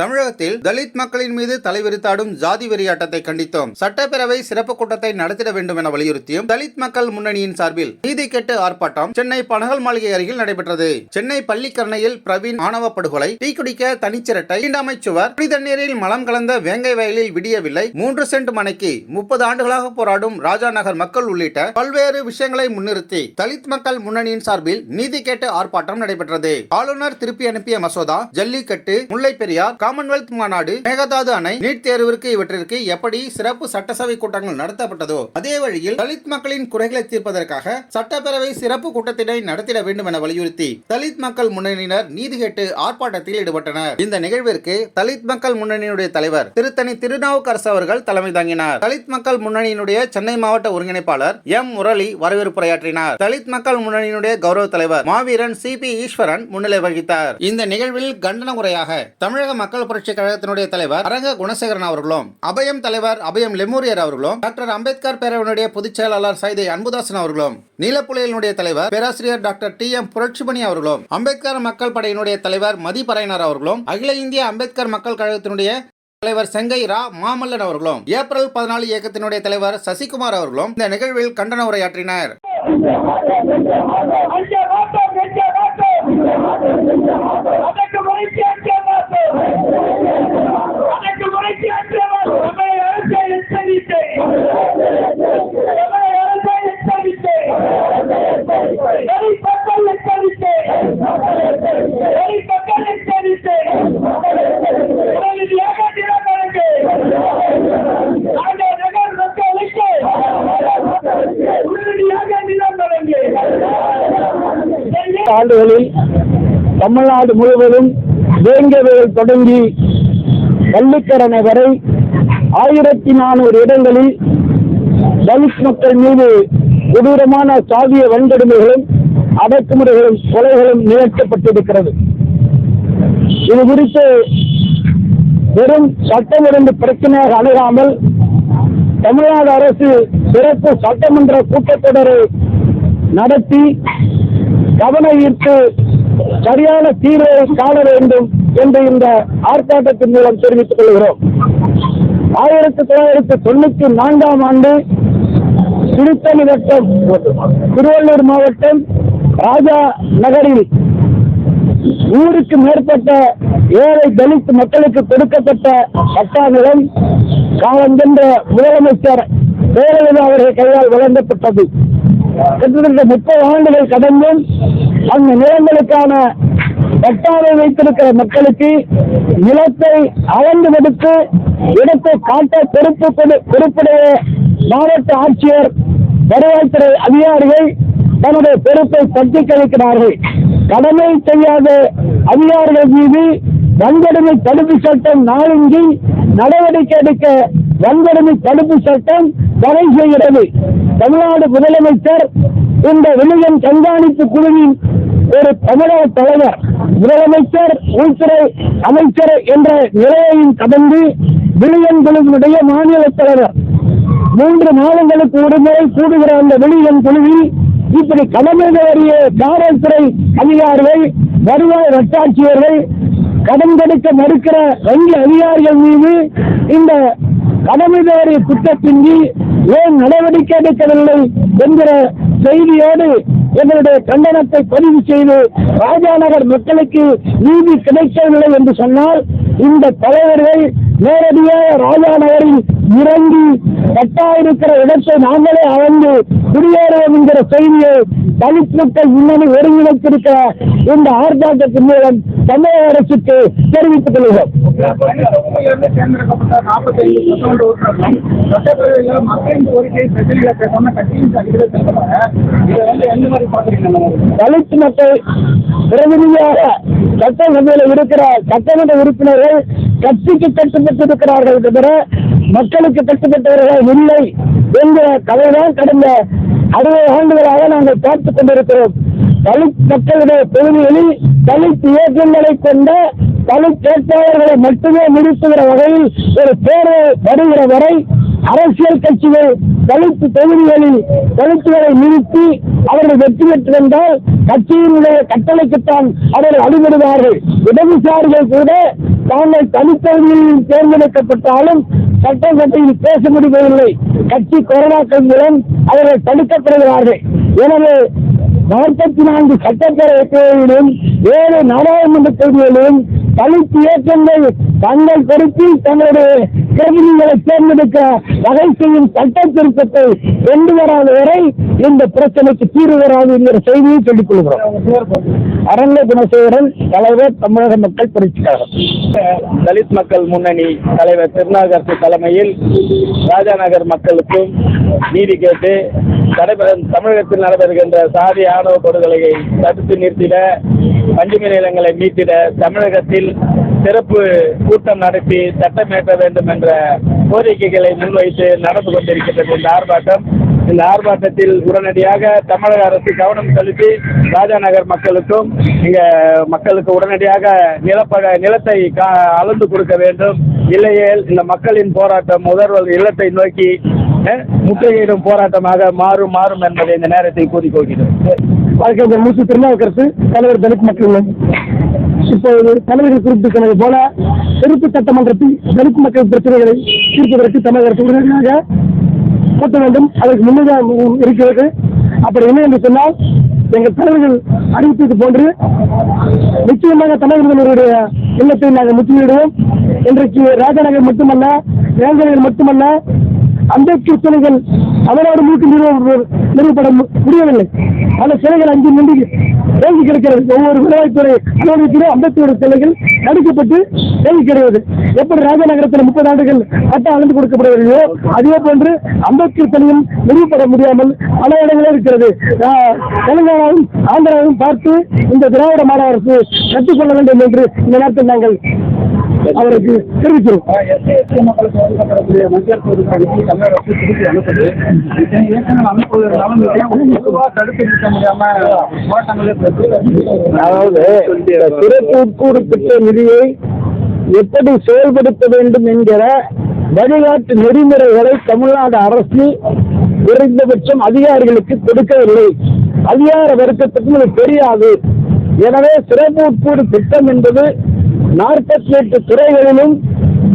தமிழகத்தில் தலித் மக்களின் மீது தலைவிரித்தாடும் ஜாதி வெறியாட்டத்தை கண்டித்தோம். சட்டப்பேரவை சிறப்பு கூட்டத்தை நடத்திட வேண்டும் என வலியுறுத்தியும் தலித் மக்கள் முன்னணியின் சார்பில் நீதி கெட்டு ஆர்ப்பாட்டம் சென்னை பனகல் மாளிகை அருகில் நடைபெற்றது. சென்னை பள்ளிக்கரணையில் பிரவீன் ஆணவ படுகொலை தீக்குடிக்க தனிச்சிரட்டை தீண்டாமை சுவர் குடி தண்ணீரில் மலம் கலந்த வேங்கை வயலில் விடியவில்லை மூன்று சென்ட் மனைக்கு முப்பது ஆண்டுகளாக போராடும் ராஜா நகர் மக்கள் உள்ளிட்ட பல்வேறு விஷயங்களை முன்னிறுத்தி தலித் மக்கள் முன்னணியின் சார்பில் நீதி கேட்டு ஆர்ப்பாட்டம் நடைபெற்றது. ஆளுநர் திருப்பி அனுப்பிய மசோதா ஜல்லிக்கட்டு முல்லை பெரியார் காமன்வெல்த் மாநாடு மேகதாது அணை நீட் தேர்விற்கு இவற்றிற்கு எப்படி சிறப்பு சட்டசபை கூட்டங்கள் நடத்தப்பட்டதோ அதே வழியில் தலித் மக்களின் குறைகளை தீர்ப்பதற்காக சட்டப்பேரவை சிறப்பு கூட்டத்தினை நடத்திட வேண்டும் என வலியுறுத்தி தலித் மக்கள் முன்னணியினர் நீதி கேட்டு ஆர்ப்பாட்டத்தில் ஈடுபட்டனர். இந்த நிகழ்விற்கு தலித் மக்கள் முன்னணியினுடைய தலைவர் திருத்தணி திருநாவுக்கரசு அவர்கள் தலைமை தாங்கினார். தலித் மக்கள் முன்னணியினுடைய சென்னை மாவட்ட ஒருங்கிணைப்பாளர் எம் முரளி வரவேற்புரையாற்றினார் தலித் மக்கள் முன்னணியினுடைய கௌரவ தலைவர் மாவீரன் சி பி ஈஸ்வரன் முன்னிலை வகித்தார். இந்த நிகழ்வில் கண்டன உரையாக தமிழக மக்கள் புரட்சி கழகத்தினுடைய தலைவர் அரங்க குணசேகரன் அவர்களும் அபயம் தலைவர் அபயம் லெமூரியர் அவர்களும் டாக்டர் அம்பேத்கர் பேரவையினுடைய பொதுச் செயலாளர் சைதை அன்புதாசன் அவர்களும் நீலப்புலியினுடைய தலைவர் பேராசிரியர் டாக்டர் டி எம் புரட்சிமணி அவர்களும் அம்பேத்கர் மக்கள் படையினுடைய தலைவர் மதிபறையினர் அவர்களும் அகில இந்திய அம்பேத்கர் மக்கள் கழகத்தினுடைய தலைவர் செங்கை ரா மாமல்லன் அவர்களும் ஏப்ரல் பதினாலு இயக்கத்தினுடைய தலைவர் சசிகுமார் அவர்களும் இந்த நிகழ்வில் கண்டன உரையாற்றினர். அஞ்ச அதற்கு ஆண்டுகளில் தமிழ்நாடு முழுவதும் வேங்கவேல் தொடங்கி பள்ளிக்கரணை வரை ஆயிரத்தி நானூறு இடங்களில் தலித் மக்கள் மீது கொடூரமான சாதிய வன்கொடுமைகளும் அடக்குமுறைகளும் கொலைகளும் நிகழ்த்தப்பட்டிருக்கிறது. இது குறித்து வெறும் சட்டம் ஒழுங்கு பிரச்சனையாக அணுகாமல் தமிழ்நாடு அரசு சிறப்பு சட்டமன்ற கூட்டத்தொடரை நடத்தி கவன ஈர்ப்பு சரியான தீர்வை காண வேண்டும் என்று இந்த ஆர்ப்பாட்டத்தின் மூலம் தெரிவித்துக் கொள்கிறோம். ஆயிரத்தி தொள்ளாயிரத்தி தொண்ணூத்தி நான்காம் ஆண்டு திருத்தணி வட்டம் திருவள்ளூர் மாவட்டம் ராஜா நகரில் நூறுக்கு மேற்பட்ட ஏழை தலித் மக்களுக்கு கொடுக்கப்பட்ட பட்டாநிலம் காலஞ்சென்ற முதலமைச்சர் ஜெயலலிதா அவர்கள் கையால் வழங்கப்பட்டது. கிட்டத்தட்ட முப்பது ஆண்டுகள் கடந்தும் அந்த நிலங்களுக்கான பட்டாவை வைத்திருக்கிற மக்களுக்கு நிலத்தை அளந்து கொடுத்து இடத்தை காட்ட பொறுப்பு பொறுப்புடைய மாவட்ட ஆட்சியர் வருவாய்த்துறை அதிகாரிகள் தன்னுடைய பொறுப்பை தட்டி கழிக்கிறார்கள் கடமை செய்யாத அதிகாரிகள் மீது வன்கொடுமை தடுப்பு சட்டம் நாளின்றி நடவடிக்கை எடுக்க வன்கொடுமை தடுப்பு சட்டம் தடை செய்கிறது. தமிழ்நாடு முதலமைச்சர் இந்த வில்லியம் கண்காணிப்பு குழுவின் ஒரு தமிழக தலைவர் முதலமைச்சர் உள்துறை அமைச்சர் என்ற நிலையையும் கடந்து விழியன் குழுவினுடைய மாநில தலைவர். மூன்று மாதங்களுக்கு ஒருமுறை கூடுகிற அந்த விழியன் குழுவில் இப்படி கடமை தவறிய காவல்துறை அதிகாரிகள் வருவாய் வட்டாட்சியர்கள் கடன் கொடுக்க மறுக்கிற வங்கி அதிகாரிகள் மீது இந்த கடமை தவறிய குற்றத்தின்றி ஏன் நடவடிக்கை எடுக்கவில்லை என்கிற செய்தியோடு எங்களுடைய கண்டனத்தை பதிவு செய்து ராஜாநகர் மக்களுக்கு நீதி கிடைக்கவில்லை என்று சொன்னால் இந்த தலைவர்கள் நேரடியாக ராஜாநகரில் இறங்கி கட்டாயிருக்கிற இடத்தை நாங்களே அளந்து குடியேறுவோம் என்கிற செய்தியை தலித் மக்கள் முன்னணி ஒருங்கிணைத்திருக்கிற இந்த ஆர்ப்பாட்டத்தின் மூலம் தமிழக அரசுக்கு தெரிவித்துக் கொள்கிறோம். தலித் மக்கள் பிரதிநிதியாக சட்டசபையில் இருக்கிற சட்டமன்ற உறுப்பினர்கள் கட்சிக்கு கட்டுப்பட்டு இருக்கிறார்கள் தவிர மக்களுக்கு கட்டுப்பட்டவர்கள் இல்லை என்கிற கதைதான் கடந்த அறுபது ஆண்டுகளாக நாங்கள் பார்த்துக் கொண்டிருக்கிறோம். தலித் மக்களுடைய தொகுதிகளில் தலித் இயக்கங்களை கொண்ட தலித் வேட்பாளர்களை மட்டுமே நிறுத்துகிற வகையில் ஒரு தேர்வு வருகிற வரை அரசியல் கட்சிகள் தலித்து தொகுதிகளில் தலித்துகளை நிறுத்தி அவர்கள் வெற்றி பெற்று வந்தால் கட்சியினுடைய கட்டளைக்குத்தான் அவர்கள் அடிபடுவார்கள். இடதுசாரிகள் கூட தாங்கள் தனித்தொகுதியில் தேர்ந்தெடுக்கப்பட்டாலும் சட்டசபையில் பேச முடிவதில்லை. கட்சி கொரோனாக்கள் மூலம் அவர்கள் தடுக்கப்படுகிறார்கள். எனவே நாற்பத்தி நான்கு சட்டப்பேரவை தேர்தலிலும் ஏழு நாடாளுமன்ற தேர்தலிலும் தலித்து இயக்கங்கள் தங்கள் கருத்தில் தங்களுடைய பிரதிநிதிகளை தேர்ந்தெடுக்க வகை செய்யும் சட்ட திருத்தத்தை கொண்டு வராத வரை இந்த பிரச்சனைக்கு தீர்வு வராது என்கிற செய்தியை சொல்லிக் கொள்கிறோம். அரங்க குணசேகரன் தலைவர் தமிழக மக்கள் புரட்சிக்காரர். தலித் மக்கள் முன்னணி தலைவர் திருநாகரசு தலைமையில் ராஜாநகர் மக்களுக்கும் நீதி கேட்டு நடைபெற தமிழகத்தில் நடைபெறுகின்ற சாதி ஆணவ படுகொலையை தடுத்து நிறுத்திட பஞ்சுமை நிலங்களை மீட்டிட தமிழகத்தில் சிறப்பு கூட்டம் நடத்தி சட்டமேற்ற வேண்டும் என்ற கோரிக்கைகளை முன்வைத்து நடந்து கொண்டிருக்கின்றது இந்த ஆர்ப்பாட்டம். இந்த ஆர்ப்பாட்டத்தில் உடனடியாக தமிழக அரசு கவனம் செலுத்தி ராஜாநகர் மக்களுக்கும் இங்க மக்களுக்கு உடனடியாக நிலப்பட நிலத்தை கா- அளந்து கொடுக்க வேண்டும். இல்லையேல் இந்த மக்களின் போராட்டம் முதல்வர் இல்லத்தை நோக்கி முற்றுகையிடும் போராட்டமாக மாறும் மாறும் என்பதை இந்த நேரத்தை கூறிக்கொள்கிறோம் வழக்கறிஞர் மூச்சு திருநாவுக்கரசு தலைவர் தலித் மக்கள் உள்ளது. இப்போது தலைவர்கள் குறிப்பிட்டிருக்கிறது போல திருப்பு சட்டமன்றத்தில் தலித் மக்கள் பிரச்சனைகளை தீர்ப்பதற்கு தமிழக அரசு உடனடியாக கூட்ட வேண்டும். அதற்கு முன்னதாக இருக்கிறது அப்படி என்ன என்று சொன்னால் எங்கள் தலைவர்கள் அறிவித்தது போன்று நிச்சயமாக தமிழர்களுடைய இல்லத்தை நாங்கள் முற்றுகையிடுவோம். இன்றைக்கு ராஜநகர் மட்டுமல்ல வேந்தர்கள் மட்டுமல்ல அம்பேத்கர் சிலைகள் தமிழ்நாடு முழுக்க நிறுவ நிறுவப்பட முடியவில்லை. அந்த சிலைகள் அஞ்சு நின்று தேங்கி கிடக்கிறது. ஒவ்வொரு விளையாட்டுத்துறை அலுவலகத்திலும் அம்பேத்கர் சிலைகள் நடிக்கப்பட்டு தேங்கி கிடையாது எப்படி ராஜநகரத்தில் முப்பது ஆண்டுகள் சட்டம் அளந்து கொடுக்கப்படுகிறதோ அதே போன்று அம்பேத்கர் சிலையும் நிறுவப்பட முடியாமல் பல இடங்களில் இருக்கிறது. தெலுங்கானாவும் ஆந்திராவும் பார்த்து இந்த திராவிட மாநில அரசு கற்றுக்கொள்ள வேண்டும் என்று இந்த நேரத்தில் நாங்கள் அவருக்கு தெரிவிக்கிறோம். அதாவது சிறப்பு உட்கூறு திட்ட நிதியை எப்படி செயல்படுத்த வேண்டும் என்கிற வழிகாட்டு நெறிமுறைகளை தமிழ்நாடு அரசு குறைந்தபட்சம் அதிகாரிகளுக்கு கொடுக்கவில்லை. அதிகார வர்க்கத்துக்கும் இது தெரியாது. எனவே சிறப்பு உட்கூறு திட்டம் என்பது நாற்பத்தி எட்டு துறைகளிலும்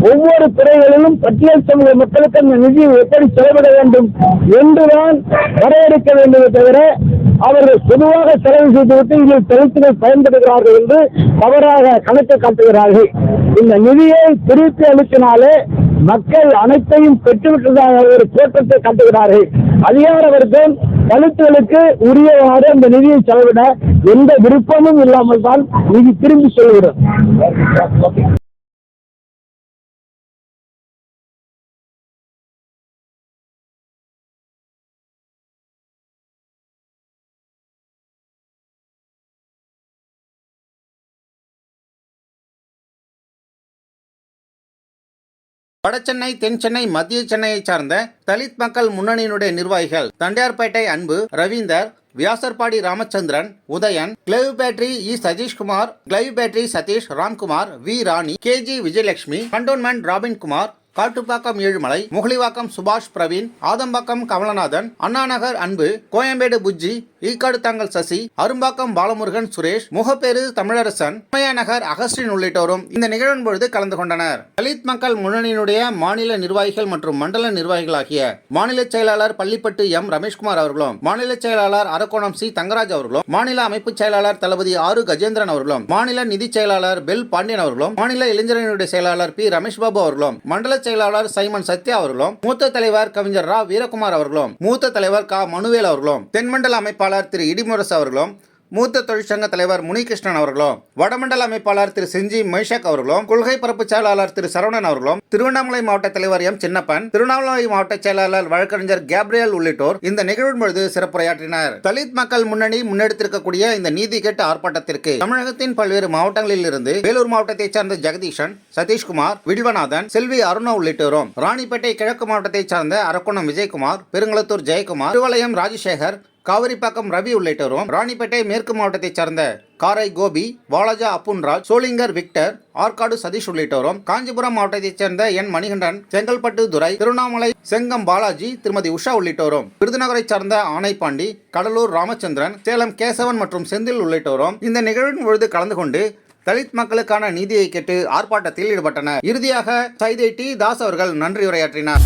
ஒவ்வொரு துறைகளிலும் பட்டியல் சமூக மக்களுக்கு அந்த நிதி எப்படி செலவிட வேண்டும் என்றுதான் வரையறுக்க வேண்டுமே தவிர அவர்கள் பொதுவாக செலவு செய்துவிட்டு இதில் தலித்துகள் பயன்படுகிறார்கள் என்று தவறாக கணக்கு காட்டுகிறார்கள். இந்த நிதியை திருப்பி அளித்தினாலே மக்கள் அனைத்தையும் பெற்றுவிட்டதாக ஒரு தோற்றத்தை காட்டுகிறார்கள். அதிகார வர்க்கம் தலித்துகளுக்கு உரியவாறு அந்த நிதியை செலவிட எந்த விருப்பமும் இல்லாமல் தான் நிதி திரும்பி செல்கிறது வடசென்னை தென் சென்னை மத்திய சென்னையை சார்ந்த தலித் மக்கள் முன்னணியினுடைய நிர்வாகிகள் Tondiarpet Anbu Ravinder Vyasarpadi Ramachandran Udhayan Clive battery E Satheeshkumar Clive battery Satheesh Ramkumar V Rani K G Vijayalakshmi cantonment Robinkumar Kattupakkam Ezhumalai Mugalivakkam Subash Praveen Adambakkam Kamalanathan Annanagar Anbu Koyambedu Bujji Eekkadu Thangal Sasi Arumbakkam Balamurugan Suresh Mugappair Tamilarasan Umaiya Nagar Augustin உள்ளிட்டோரும் இந்த நிகழ்வின் பொழுது கலந்து கொண்டனர். தலித் மக்கள் முன்னணியினுடைய மாநில நிர்வாகிகள் மற்றும் மண்டல நிர்வாகிகளாகிய மாநில செயலாளர் பள்ளிப்பட்டு எம். ரமேஷ்குமார் அவர்களும் மாநில செயலாளர் அரக்கோணம் சி. தங்கராஜ் அவர்களும் மாநில அமைப்பு செயலாளர் தளபதி ஆறு கஜேந்திரன் அவர்களும் மாநில நிதி செயலாளர் பெல் பாண்டியன் அவர்களும் மாநில இளைஞரணியுடைய செயலாளர் பி. ரமேஷ் பாபு அவர்களும் மண்டல செயலாளர் சைமன் சத்யா அவர்களும் மூத்த தலைவர் கவிஞர் ரா. வீரகுமார் அவர்களும் மூத்த தலைவர் க. மனுவேல் அவர்களும் தென்மண்டல அமைப்பாளர் திரு இடிமுரசு அவர்களும் மூத்த தொழிற்சங்க தலைவர் முனிகிருஷ்ணன் அவர்களும் வடமண்டல அமைப்பாளர் திரு செஞ்சி மைஷக் அவர்களும் கொள்கை பரப்பு செயலாளர் திரு சரவணன் அவர்களும் திருவண்ணாமலை மாவட்ட தலைவர் எம் சின்னப்பன் திருவண்ணாமலை மாவட்ட செயலாளர் வழக்கறிஞர் கேப்ரியல் உள்ளிட்டோர் இந்த நிகழ்வின் பொழுது சிறப்புரையாற்றினர். தலித் மக்கள் முன்னணி முன்னெடுத்திருக்கக்கூடிய இந்த நீதி கேட்டு ஆர்ப்பாட்டத்திற்கு தமிழகத்தின் பல்வேறு மாவட்டங்களில் இருந்து வேலூர் மாவட்டத்தைச் சார்ந்த ஜெகதீஷன் சதீஷ்குமார் வில்வநாதன் செல்வி அருணா உள்ளிட்டோரும் ராணிப்பேட்டை கிழக்கு மாவட்டத்தைச் சார்ந்த அரக்கோணம் விஜயகுமார் பெருங்களத்தூர் ஜெயக்குமார் திருவலயம் ராஜசேகர் காவிரிப்பாக்கம் ரவி உள்ளிட்டோரும் ராணிப்பேட்டை மேற்கு மாவட்டத்தைச் சார்ந்த காரை கோபி வாலாஜா அப்புன்ராஜ் சோளிங்கர் விக்டர் ஆற்காடு சதீஷ் உள்ளிட்டோரும் காஞ்சிபுரம் மாவட்டத்தைச் சேர்ந்த என் மணிகண்டன் செங்கல்பட்டு துரை திருவண்ணாமலை செங்கம் பாலாஜி திருமதி உஷா உள்ளிட்டோரும் விருதுநகரைச் சார்ந்த ஆனைப்பாண்டி கடலூர் ராமச்சந்திரன் சேலம் கேசவன் மற்றும் செந்தில் உள்ளிட்டோரும் இந்த நிகழ்வின் பொழுது கலந்து கொண்டு தலித் மக்களுக்கான நீதியை கேட்டு ஆர்ப்பாட்டத்தில் ஈடுபட்டனர். இறுதியாக சைதை டி தாஸ் அவர்கள் நன்றி உரையாற்றினார்.